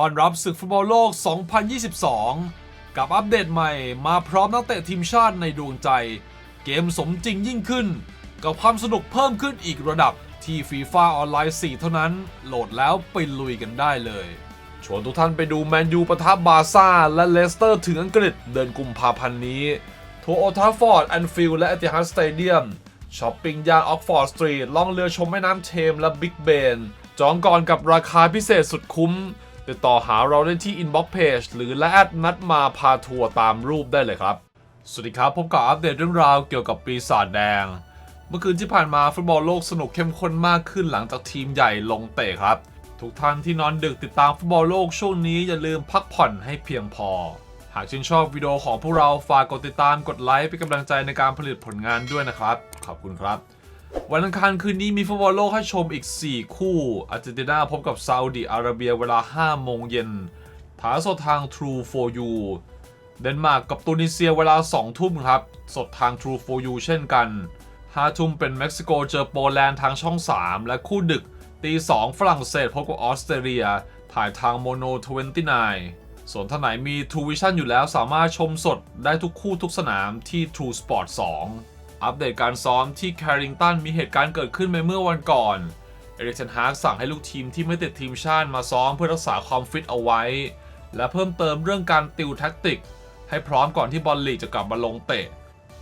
ตอนรับศึกฟุตบอลโลก 2022 กับอัปเดตใหม่มาพร้อมนักเตะทีมชาติในดวงใจ เกมสมจริงยิ่งขึ้น กับความสนุกเพิ่มขึ้นอีกระดับที่ฟีฟ่าออนไลน์ 4 เท่านั้น โหลดแล้วไปลุยกันได้เลย ชวนทุกท่านไปดูแมนยูปะทะบาซ่า และเลสเตอร์ถึงอังกฤษเดือนกุมภาพันธ์นี้ ทัวร์โอทาฟอร์ดแอนฟิลด์และเอติฮัดสเตเดียมช้อปปิ้งย่านออกฟอร์ดสตรีทล่องเรือชมแม่น้ำเทมและบิ๊กเบน จองก่อนกับราคาพิเศษสุดคุ้ม ติดต่อหาเราได้ที่ Inbox Page หรือและแอดนัดมาพาทัวร์ตามรูปได้เลยครับ สวัสดีครับ พบกับอัปเดตเรื่องราวเกี่ยวกับปีศาจแดง เมื่อคืนที่ผ่านมาฟุตบอลโลกสนุกเข้มข้นมากขึ้นหลังจากทีมใหญ่ลงเตะครับ ทุกท่านที่นอนดึกติดตามฟุตบอลโลกช่วงนี้อย่าลืมพักผ่อนให้เพียงพอ หากชื่นชอบวิดีโอของพวกเราฝากกดติดตามกดไลค์เป็นกำลังใจในการผลิตผลงานด้วยนะครับ ขอบคุณครับ วันอังคารคืนนี้มีฟุตบอลโลกให้ชมอีก 4 คู่อาร์เจนตินาพบกับซาอุดิอาระเบียเวลา 5 โมงเย็นถ่ายสดทาง True for You เดนมาร์กกับตูนิเซียเวลา 2 ทุ่มครับ สดทาง True for You เช่นกัน 5 ทุ่มเป็นเม็กซิโกเจอโปแลนด์ทางช่อง 3 และคู่ดึกตี2ฝรั่งเศสพบกับออสเตรเลีย ถ่ายทางโมโน 29 ส่วนท่านไหนมี True Vision อยู่แล้วสามารถชมสดได้ทุกคู่ทุกสนามที่ True Sport 2 อัปเดตการซ้อมที่แคริงตันมีเหตุการณ์เกิดขึ้นไปเมื่อวันก่อน เอริกเทนฮากสั่งให้ลูกทีมที่ไม่ติดทีมชาติมาซ้อมเพื่อรักษาความฟิตเอาไว้ และเพิ่มเติมเรื่องการติวแท็กติก ให้พร้อมก่อนที่บอลลีกจะกลับมาลงเตะ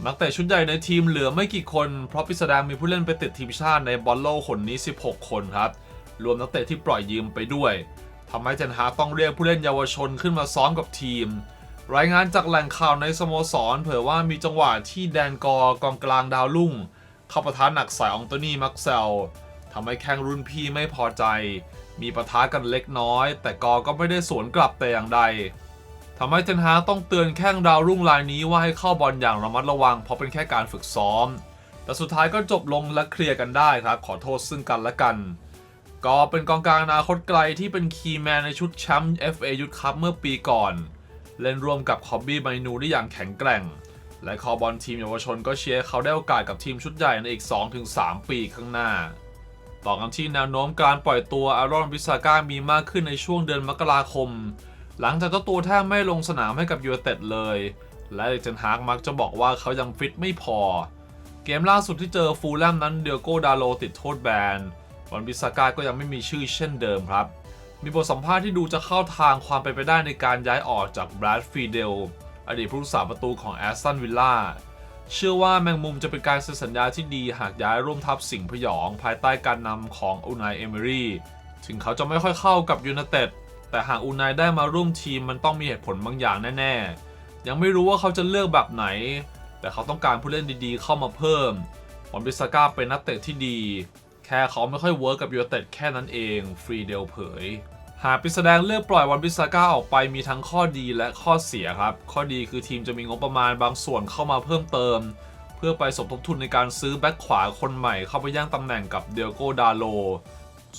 นักเตะชุดใหญ่ในทีมเหลือไม่กี่คน เพราะพิสดารมีผู้เล่นไปติดทีมชาติในบอลโลกคนนี้ 16 คนครับ รวมนักเตะที่ปล่อยยืมไปด้วยทำให้เทนฮากต้องเรียกผู้เล่นเยาวชนขึ้นมาซ้อมกับทีม รายงานจากแหล่งข่าวในสโมสร เผยว่ามีจังหวะที่แดนกอกองกลางดาวรุ่ง เข้าประทะหนักใส่อองโตนี่มักเซลทำให้แข้งรุ่นพี่ไม่พอใจ มีปะทะกันเล็กน้อย แต่กอก็ไม่ได้สวนกลับแต่อย่างใดทำให้เทนฮาต้องเตือนแข้งดาวรุ่งรายนี้ว่าให้เข้าบอลอย่างระมัดระวัง เพราะเป็นแค่การฝึกซ้อม แต่สุดท้ายก็จบลงและเคลียร์กันได้ครับขอโทษซึ่งกันและกันก็เป็นกองกลางอนาคตไกลที่เป็นคีย์แมนในชุดแชมป์ FA ยุทธคัพเมื่อปีก่อน เล่นร่วมกับคอบบี้ไมนูได้อย่างแข็งแกร่ง และคอบอลทีมเยาวชนก็เชียร์เขาได้โอกาสกับทีมชุดใหญ่ในอีก 2-3 ปีข้างหน้า ต่อกันที่แนวโน้มการปล่อยตัวอารอนวิสาก้ามีมากขึ้นในช่วงเดือนมกราคม หลังจากเจ้าตัวแทบไม่ลงสนามให้กับยูเเต็ดเลย และเจนฮากมักจะบอกว่าเขายังฟิตไม่พอ เกมล่าสุดที่เจอฟูลแลมนั้นเดียโกดาโลติดโทษแบนวันวิสาก้าก็ยังไม่มีชื่อเช่นเดิมครับ มีบทสัมภาษณ์ที่ดูจะเข้าทางความเป็นไปได้ในการย้ายออกจากแบรดฟรีเดลอดีตผู้รักษาประตูของแอสตันวิลล่าเชื่อว่าแมงมุมจะเป็นการเซ็นสัญญาที่ดีหากย้ายร่วมทัพสิงห์พยองภายใต้การนำของอูนายเอเมรี่ถึงเขาจะไม่ค่อยเข้ากับยูไนเต็ดแต่หากอูนายได้มาร่วมทีมมันต้องมีเหตุผลบางอย่างแน่ๆ ยังไม่รู้ว่าเขาจะเลือกแบบไหน แต่เขาต้องการผู้เล่นดีๆ เข้ามาเพิ่มวันบิสก้าเป็นนักเตะที่ดี แค่เขาไม่ค่อยเวิร์กกับยูไนเต็ดแค่นั้นเองฟรีเดลเผย หากปิแสดงเลือกปล่อยวันบิสก้าออกไปมีทั้งข้อดีและข้อเสียครับ ข้อดีคือทีมจะมีงบประมาณบางส่วนเข้ามาเพิ่มเติม เพื่อไปสมทบทุนในการซื้อแบ็คขวาคนใหม่เข้าไปย่างตำแหน่งกับเดลโกดาโล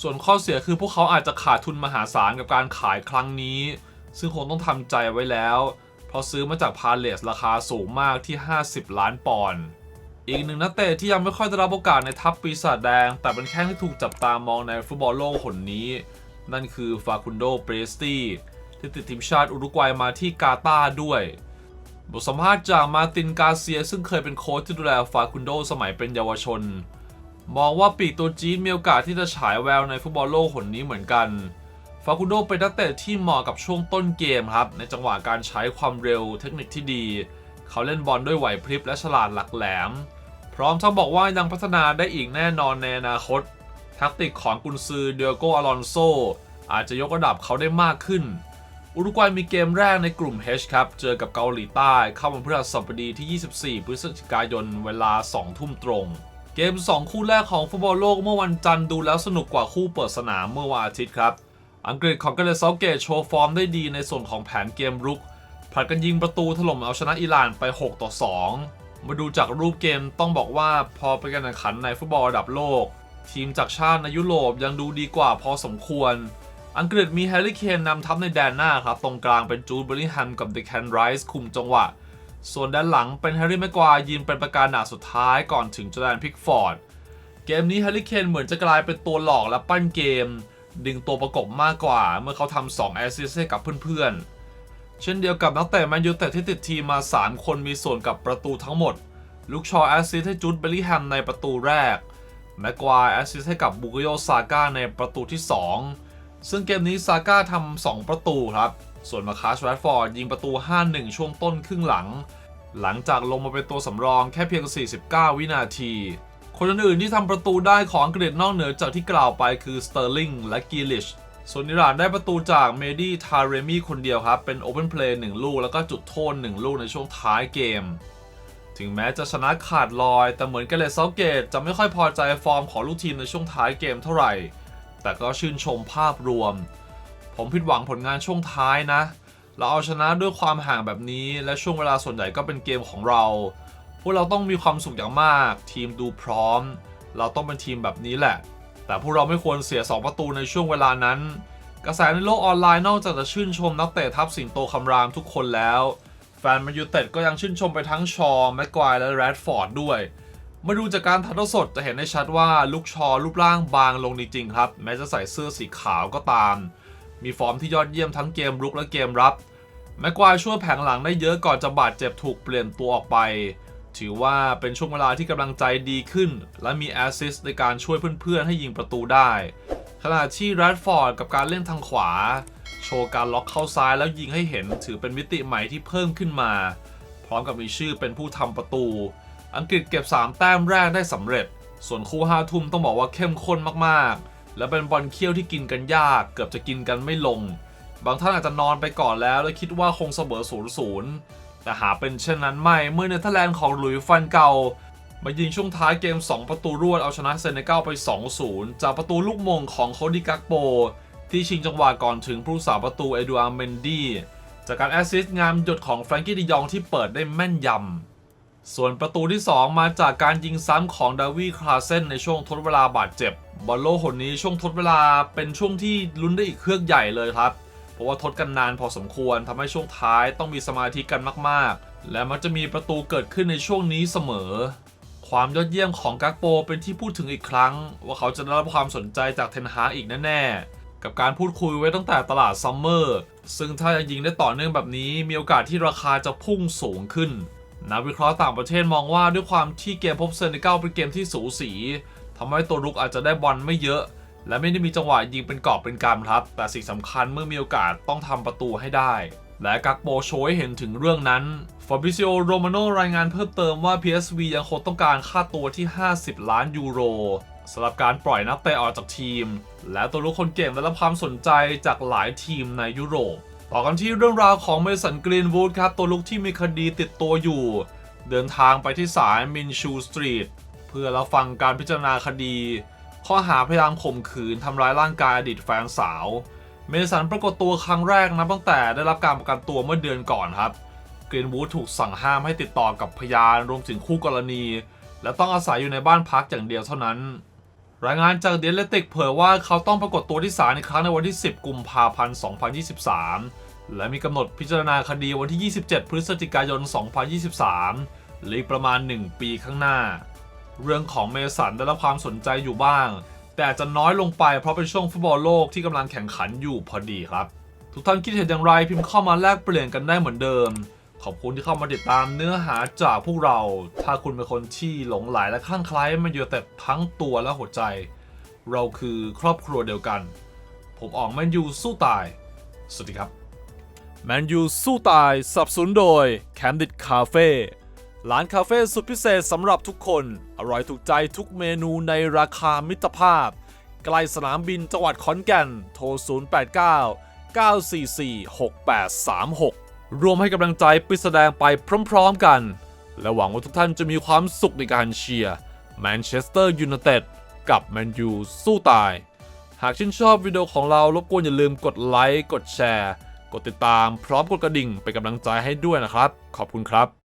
ส่วนข้อเสียคือพวกเขาอาจจะขาดทุนมหาศาลกับการขายครั้งนี้ ซึ่งคงต้องทำใจไว้แล้ว เพราะซื้อมาจากพาเลสราคาสูงมากที่ 50 ล้านปอนด์ อีกหนึ่งนักเตะที่ยังไม่ค่อยได้รับโอกาสในทัพปีศาจแดง แต่เป็นแข้งที่ถูกจับตามองในฟุตบอลโลกคนนี้ นั่นคือฟาคุนโดเปรสตี้ที่ติดทีมชาติอุรุกวัยมาที่กาตาร์ด้วยบทสัมภาษณ์จากมาตินกาเซีย ซึ่งเคยเป็นโค้ชที่ดูแลฟาคุนโดสมัยเป็นเยาวชน มองว่าปีกตัวจี๊ดมีโอกาสที่จะฉายแววในฟุตบอลโลกคนนี้เหมือนกันฟาคุนโดเป็นนักเตะที่เหมาะกับช่วงต้นเกมครับ ในจังหวะการใช้ความเร็วเทคนิคที่ดี เขาเล่นบอลด้วยไหวพริบและฉลาดหลักแหลม พร้อมทั้งบอกว่ายังพัฒนาได้อีกแน่นอนในอนาคต แทักติกของกุนซือเดียโกอลอนโซอาจจะยกระดับเขาได้มากขึ้น อุรุกวัยมีเกมแรกในกลุ่ม H ครับ เจอกับเกาหลีใต้เข้าวันพฤหัสบดีที่ 24 พฤศจิกายนเวลา 2 ทุ่มตรง เกม 2 คู่แรกของฟุตบอลโลกเมื่อวันจันทร์ดูแล้วสนุกกว่าคู่เปิดสนามเมื่อวันอาทิตย์ครับ อังกฤษของกาเลเซาเกตโชว์ฟอร์มได้ดีในส่วนของแผนเกมรุกผลัดกันยิงประตูถล่มเอาชนะอิหร่านไป 6 ต่อ 2 มาดูจากรูปเกมต้องบอกว่าพอเป็นการแข่งขันในฟุตบอลระดับโลก ทีมจากชาติในยุโรปยังดูดีกว่าพอสมควร อังกฤษมีแฮร์รี่เคนนำทัพในแดนหน้าครับ ตรงกลางเป็นจูดเบอร์ลิงแฮมกับเดแคนไรส์คุมจังหวะ ส่วนด้านหลังเป็นแฮร์รี่แม็กควายยิงเป็นประการหนาสุดท้ายก่อนถึงจอแดนพิกฟอร์ดเกมนี้แฮร์รี่เคนเหมือนจะกลายเป็นตัวหลอกและปั้นเกม ดึงตัวประกบมากกว่าเมื่อเขาทำ2แอสซิสต์ให้กับเพื่อนๆ เช่นเดียวกับนักเตะแมนยูเต็ดที่ติดทีมมา 3 คนมีส่วนกับประตูทั้งหมดลูกชอแอสซิสให้จูดเบลลิแฮมในประตูแรก แม็กควายแอสซิสให้กับบุกโยซาก้าในประตูที่ 2 ซึ่งเกมนี้ซาก้าทำ2 ประตูครับ ส่วนมาคาสแรดฟอร์ดยิงประตู 5-1 ช่วงต้นครึ่งหลัง หลังจากลงมาเป็นตัวสำรองแค่เพียง 49 วินาที คนอื่นที่ทำประตูได้ของอังกฤษนอกเหนือจากที่กล่าวไปคือสเตอร์ลิงและกีลิช ส่วนอิหร่านได้ประตูจากเมดี้ทาเรมีคนเดียวครับ เป็นโอเพนเพลย์หนึ่งลูก แล้วก็จุดโทษหนึ่งลูกในช่วงท้ายเกม ถึงแม้จะชนะขาดลอย แต่เหมือนกันเลสเซาเกตจะไม่ค่อยพอใจฟอร์มของลูกทีมในช่วงท้ายเกมเท่าไหร่ แต่ก็ชื่นชมภาพรวม ผมผิดหวังผลงานช่วงท้ายนะ เราเอาชนะด้วยความห่างแบบนี้และช่วงเวลาส่วนใหญ่ก็เป็นเกมของเรา พวกเราต้องมีความสุขอย่างมาก ทีมดูพร้อม เราต้องเป็นทีมแบบนี้แหละ แต่พวกเราไม่ควรเสีย 2 ประตูในช่วงเวลานั้น กระแสในโลกออนไลน์นอกจากจะชื่นชมนักเตะทัพสิงโตคำรามทุกคนแล้ว แฟนแมนยูเต็ดก็ยังชื่นชมไปทั้งชอว์แม็กควายและแรดฟอร์ดด้วยมาดูจากการถ่ายทอดสดจะเห็นได้ชัดว่าลูกชอรูปร่างบางลงจริงๆครับ แม้จะใส่เสื้อสีขาวก็ตาม มีฟอร์มที่ยอดเยี่ยมทั้งเกมรุกและเกมรับ แม็กควายช่วยแผงหลังได้เยอะก่อนจะบาดเจ็บถูกเปลี่ยนตัวออกไป ถือว่าเป็นช่วงเวลาที่กำลังใจดีขึ้น และมีแอสซิสในการช่วยเพื่อนๆ ให้ยิงประตูได้ ขณะที่แรดฟอร์ดกับการเล่นทางขวา โชว์การล็อกเข้าซ้ายแล้วยิงให้เห็นถือเป็นมิติใหม่ที่เพิ่มขึ้นมา พร้อมกับมีชื่อเป็นผู้ทำประตู อังกฤษเก็บ 3 แต้มแรกได้สำเร็จ ส่วนคู่5ทุ่มต้องบอกว่าเข้มข้นมากๆ และเป็นบอลเคี่ยวที่กินกันยาก เกือบจะกินกันไม่ลง บางท่านอาจจะนอนไปก่อนแล้ว และคิดว่าคงเสมอ0 0 แต่หาเป็นเช่นนั้นไม่เมื่อเนเธอร์แลนด์ของหลุยส์ฟันเกามายิงช่วงท้ายเกม 2 ประตูรวดเอาชนะเซเนกัลไป 2-0 จากประตูลูกมงของโคดิกักโป ที่ชิงจังหวะก่อนถึงผู้สาประตูเอดูอาร์เมนดี้จากการแอสซิสต์งามหยดของแฟรงกี้ดิยองที่เปิดได้แม่นยำ ส่วนประตูที่ 2 มาจากการยิงซ้ำของดาวีคลาเซนในช่วงทดเวลาบาดเจ็บบอลโลกคนนี้ช่วงทดเวลาเป็นช่วงที่ลุ้นได้อีกเครื่องใหญ่เลยครับ เพราะว่าทดกันนานพอสมควรทำให้ช่วงท้ายต้องมีสมาธิกันมากๆ และมักจะมีประตูเกิดขึ้นในช่วงนี้เสมอ ความยอดเยี่ยมของกักโปเป็นที่พูดถึงอีกครั้ง ว่าเขาจะได้รับความสนใจจากเทนฮาอีกแน่ๆกับการพูดคุยไว้ตั้งแต่ตลาดซัมเมอร์ซึ่งถ้ายังยิงได้ต่อเนื่องแบบนี้มีโอกาสที่ราคาจะพุ่งสูงขึ้นนักวิเคราะห์ต่างประเทศมองว่าด้วยความที่เกมพบเซนเนกัลเป็นเกมที่สูสีทำให้ตัวรุกอาจจะได้บอลไม่เยอะ และไม่ได้มีจังหวะยิงเป็นกอบเป็นกำครับ แต่สิ่งสำคัญเมื่อมีโอกาสต้องทำประตูให้ได้ และกักโปโชว์เห็นถึงเรื่องนั้นฟาบิซิโอโรมาโนรายงานเพิ่มเติมว่า PSV ยังคงต้องการค่าตัวที่ 50 ล้านยูโรสำหรับการปล่อยนักเตะออกจากทีม และตัวลูกคนเก่งได้รับความสนใจจากหลายทีมในยุโรป ต่อกันที่เรื่องราวของเมสันกรีนวูดครับ ตัวลูกที่มีคดีติดตัวอยู่ เดินทางไปที่ศาลมินชูสตรีทเพื่อรับฟังการพิจารณาคดี ข้อหาพยายามข่มขืนทำร้ายร่างกายอดีตแฟนสาว เมสันปรากฏตัวครั้งแรกนะตั้งแต่ได้รับการประกันตัวเมื่อเดือนก่อนครับกรีนวูดถูกสั่งห้ามให้ติดต่อกับพยานรวมถึงคู่กรณี และต้องอาศัยอยู่ในบ้านพักอย่างเดียวเท่านั้น รายงานจากเดลติกเผยว่าเขาต้องปรากฏตัวที่ศาลอีกครั้งในวันที่ 10 กุมภาพันธ์ 2023 และมีกำหนดพิจารณาคดีวันที่ 27 พฤศจิกายน 2023หรือประมาณ 1 ปีข้างหน้า เรื่องของเมสันได้รับความสนใจอยู่บ้าง แต่อาจจะน้อยลงไปเพราะเป็นช่วงฟุตบอลโลกที่กำลังแข่งขันอยู่พอดีครับ ทุกท่านคิดเห็นอย่างไรพิมพ์เข้ามาแลกเปลี่ยนกันได้เหมือนเดิม ขอบคุณที่เข้ามาติดตามเนื้อหาจากพวกเรา ถ้าคุณเป็นคนที่หลงไหลและคลั่งไคล้มันอยู่แต่ทั้งตัวและหัวใจ เราคือครอบครัวเดียวกัน ผมออกแมนยูสู้ตาย สวัสดีครับแมนยูสู้ตายสับสนโดย Candid Cafe ร้านคาเฟ่สุดพิเศษสำหรับทุกคน อร่อยถูกใจทุกเมนูในราคามิตรภาพ ใกล้สนามบินจังหวัดขอนแก่น โทร 089 944 6836 รวมให้กำลังใจไปแสดงไปพร้อมๆกัน และหวังว่าทุกท่านจะมีความสุขในการเชียร์แมนเชสเตอร์ยูไนเต็ดกับแมนยูสู้ตาย หากชื่นชอบวิดีโอของเรารบกวนอย่าลืมกดไลค์ กดแชร์ กดติดตามพร้อมกดกระดิ่งเป็นกำลังใจให้ด้วยนะครับ ขอบคุณครับ